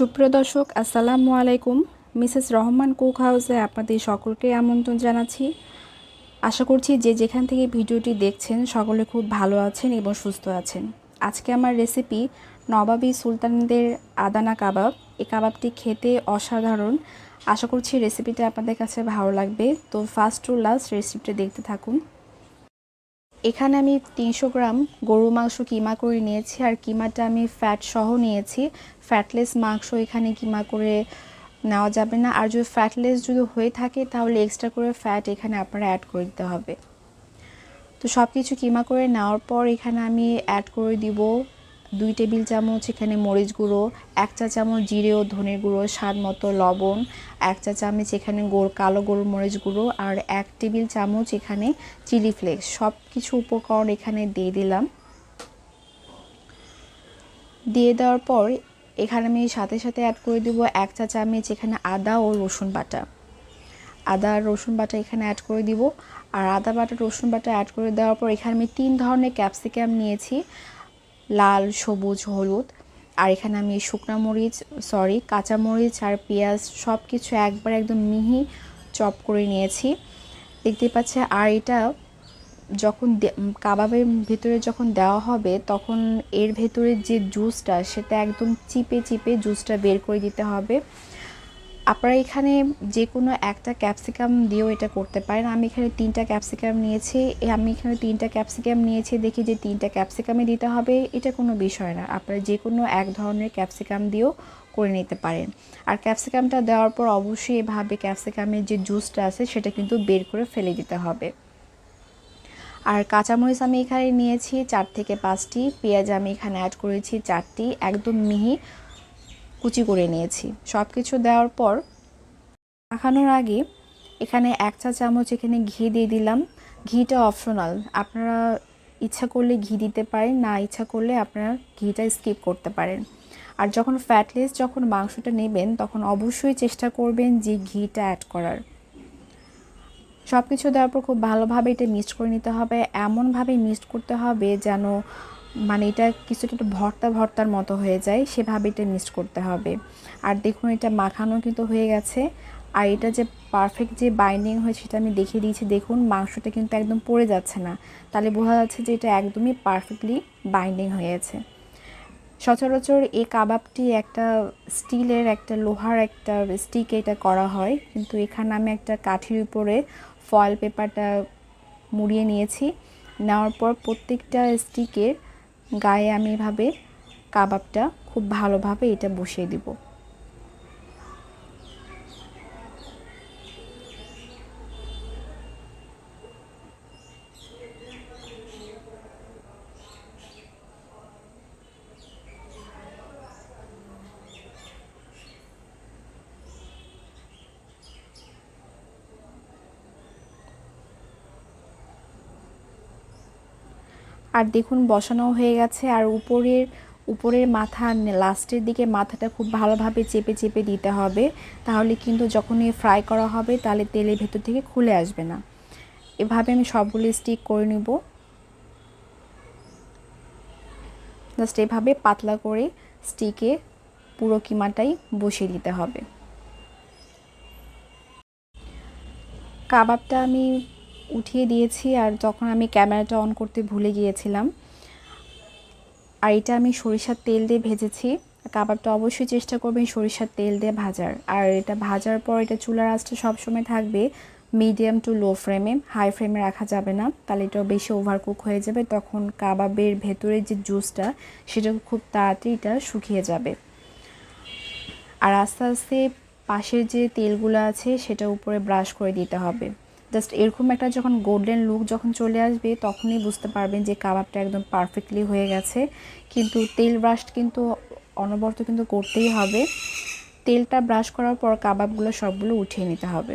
সুপ্রিয় দর্শক, আসসালামু আলাইকুম। মিসেস রহমান কুক হাউসে আপনাদের সকলকে আমন্ত্রণ জানাচ্ছি। আশা করছি যে যেখান থেকে ভিডিওটি দেখছেন সকলে খুব ভালো আছেন এবং সুস্থ আছেন। আজকে আমার রেসিপি নবাবী সুলতানদের আদানা কাবাব। এই কাবাবটি খেতে অসাধারণ। আশা করছি রেসিপিটা আপনাদের কাছে ভালো লাগবে। তো ফার্স্ট টু লাস্ট রেসিপিটা দেখতে থাকুন। এখানে আমি তিনশো গ্রাম গরু মাংস কিমা করে নিয়েছি আর কিমাটা আমি ফ্যাট সহ নিয়েছি। ফ্যাটলেস মাংস এখানে কিমা করে নেওয়া যাবে না। আর যদি ফ্যাটলেস যদি হয়ে থাকে, তাহলে এক্সট্রা করে ফ্যাট এখানে আপনারা অ্যাড করে দিতে হবে। তো সব কিছু কিমা করে নেওয়ার পর এখানে আমি অ্যাড করে দিব দুই টেবিল চামচ এখানে মরিচ গুঁড়ো, এক চা চামচ জিরে ও ধনে গুঁড়ো, স্বাদ মতো লবণ, এক চা চামচ এখানে গোড় কালো গরু মরিচ গুঁড়ো আর এক টেবিল চামচ এখানে চিলি ফ্লেক্স। সব কিছু উপকরণ এখানে দিয়ে দিলাম। দিয়ে দেওয়ার পর এখানে আমি সাথে সাথে অ্যাড করে দেবো এক চা চামচ এখানে আদা ও রসুন বাটা। আদা আর রসুন বাটা এখানে অ্যাড করে দিব। আর আদা বাটা রসুন বাটা অ্যাড করে দেওয়ার পর এখানে আমি তিন ধরনের ক্যাপসিকাম নিয়েছি। লাল, সবুজ, হলুদ। আর এখানে আমি শুকনো মরিচ সরি কাঁচা মরিচ আর পেঁয়াজ সব কিছু একবার একদম মিহি চপ করে নিয়েছি। দেখতে পাচ্ছে, আর এটা যখন কাবাবের ভেতরে যখন দেওয়া হবে, তখন এর ভেতরে যে জুসটা সেটা একদম চিপে চিপে জুসটা বের করে দিতে হবে। আপনারা এখানে যে কোনো একটা ক্যাপসিকাম দিয়েও এটা করতে পারেন। আমি এখানে তিনটা ক্যাপসিকাম নিয়েছি। আমি এখানে তিনটা ক্যাপসিকাম নিয়েছি। দেখি যে তিনটা ক্যাপসিকামে দিতে হবে। এটা কোনো বিষয় না। আপনারা যে কোনো এক ধরনের ক্যাপসিকাম দিয়েও করে নিতে পারেন। আর ক্যাপসিকামটা দেওয়ার পর অবশ্যই এভাবে ক্যাপসিকামের যে জুসটা আছে, সেটা কিন্তু বের করে ফেলে দিতে হবে। আর কাঁচামরিচ আমি এখানে নিয়েছি চার থেকে পাঁচটি। পেঁয়াজ আমি এখানে অ্যাড করেছি চারটি। একদম মিহি কুচি করে নিয়েছি। সব কিছু দেওয়ার পর মাখানোর আগে এখানে এক চা চামচ এখানে ঘি দিয়ে দিলাম। ঘিটা অপশনাল। আপনারা ইচ্ছা করলে ঘি দিতে পারেন, না ইচ্ছা করলে আপনারা ঘিটা স্কিপ করতে পারেন। আর যখন ফ্যাটলেস যখন মাংসটা নেবেন, তখন অবশ্যই চেষ্টা করবেন যে ঘিটা অ্যাড করার। সব কিছু দেওয়ার পর খুব ভালোভাবে এটা মিক্সড করে নিতে হবে। এমনভাবে মিক্সড করতে হবে যেন মানে এটা কিছুটা একটু ভর্তা ভর্তার মতো হয়ে যায়, সেভাবে এটা মিক্সড করতে হবে। আর দেখুন, এটা মাখানো কিন্তু হয়ে গেছে। আর এটা যে পারফেক্ট যে বাইন্ডিং হয়েছে সেটা আমি দেখিয়ে দিয়েছি। দেখুন, মাংসটা কিন্তু একদম পড়ে যাচ্ছে না। তাহলে বোঝা যাচ্ছে যে এটা একদমই পারফেক্টলি বাইন্ডিং হয়েছে সচরাচর এই কাবাবটি একটা স্টিলের একটা লোহার একটা স্টিক এটা করা হয়। কিন্তু এখানে আমি একটা কাঠির উপরে ফয়েল পেপারটা মুড়িয়ে নিয়েছি। নেওয়ার পর প্রত্যেকটা স্টিকের গায়ে আমি এভাবে কাবাবটা খুব ভালোভাবে এটা বসিয়ে দিব। আর দেখুন বসানো হয়ে গেছে। আর উপরের উপরের মাথা, লাস্টের দিকে মাথাটা খুব ভালোভাবে চেপে চেপে দিতে হবে। তাহলে কিন্তু যখন ফ্রাই করা হবে, তাহলে তেলের ভেতর থেকে খুলে আসবে না। এভাবে আমি সবগুলো স্টিক করে নিব। জাস্ট এভাবে পাতলা করে স্টিকে পুরো কিমাটাই বসিয়ে দিতে হবে। কাবাবটা আমি উঠিয়ে দিয়েছি আর যখন আমি ক্যামেরাটা অন করতে ভুলে গিয়েছিলাম। আর এটা আমি সরিষার তেল দিয়ে ভেজেছি। কাবাবটা অবশ্যই চেষ্টা করবেন সরিষার তেল দিয়ে ভাজার। আর এটা ভাজার পর এটা চুলার আঁচটা সবসময় থাকবে মিডিয়াম টু লো ফ্লেমে হাই ফ্লেমে রাখা যাবে না। তাহলে এটা বেশি ওভারকুক হয়ে যাবে। তখন কাবাবের ভেতরে যে জুসটা সেটা খুব তাড়াতাড়ি এটা শুকিয়ে যাবে। আর আস্তে আস্তে পাশের যে তেলগুলো আছে, সেটা উপরে ব্রাশ করে দিতে হবে। জাস্ট এরকম একটা যখন গোল্ডেন লুক যখন চলে আসবে, তখনই বুঝতে পারবেন যে কাবাবটা একদম পারফেক্টলি হয়ে গেছে। কিন্তু তেল ব্রাশ কিন্তু অনবরত কিন্তু করতেই হবে। তেলটা ব্রাশ করার পর কাবাবগুলো সবগুলো উঠিয়ে নিতে হবে।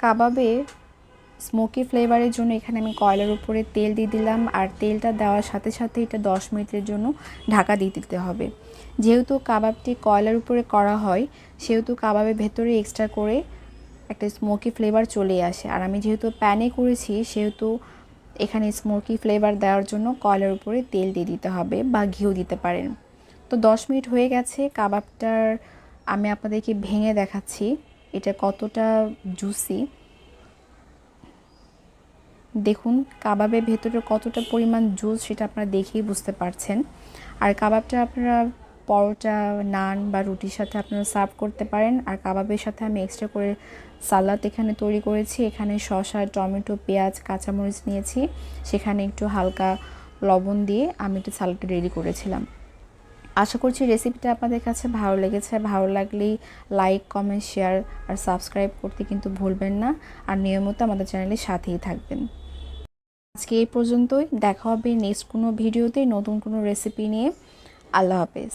কাবাবে স্মোকি ফ্লেভারের জন্য এখানে আমি কয়লার উপরে তেল দিয়ে দিলাম। আর তেলটা দেওয়ার সাথে সাথে এটা দশ মিনিটের জন্য ঢাকা দিয়ে দিতে হবে। যেহেতু কাবাবটি কয়লার উপরে করা হয়, সেহেতু কাবাবের ভেতরে এক্সট্রা করে একটা স্মোকি ফ্লেভার চলে আসে। আর আমি যেহেতু প্যানে করেছি, সেহেতু এখানে স্মোকি ফ্লেভার দেওয়ার জন্য কয়লার উপরে তেল দিয়ে দিতে হবে বা ঘিও দিতে পারেন। তো দশ মিনিট হয়ে গেছে, কাবাবটার আমি আপনাদেরকে ভেঙে দেখাচ্ছি, এটা কতটা জুসি দেখুন, কাবাবের ভেতরে কতটা পরিমাণ জুস সেটা আপনারা দেখেই বুঝতে পারছেন। আর কাবাবটা আপনারা পরোটা, নান বা রুটির সাথে আপনারা সার্ভ করতে পারেন। আর কাবাবের সাথে আমি এক্সট্রা করে সালাদ এখানে তৈরি করেছি। এখানে শসা, টমেটো, পেঁয়াজ, কাঁচামরিচ নিয়েছি। সেখানে একটু হালকা লবণ দিয়ে আমি একটু সালাদটা রেডি করেছিলাম। আশা করছি রেসিপিটা আপনাদের কাছে ভালো লেগেছে। ভালো লাগলেই লাইক কমেন্ট শেয়ার আর সাবস্ক্রাইব করতে কিন্তু ভুলবেন না। আর নিয়মিত আমাদের চ্যানেলের সাথেই থাকবেন। আজকে এই পর্যন্তই। দেখা হবে নেক্সট কোনো ভিডিওতে নতুন কোনো রেসিপি নিয়ে। আল্লাহ হাফেজ।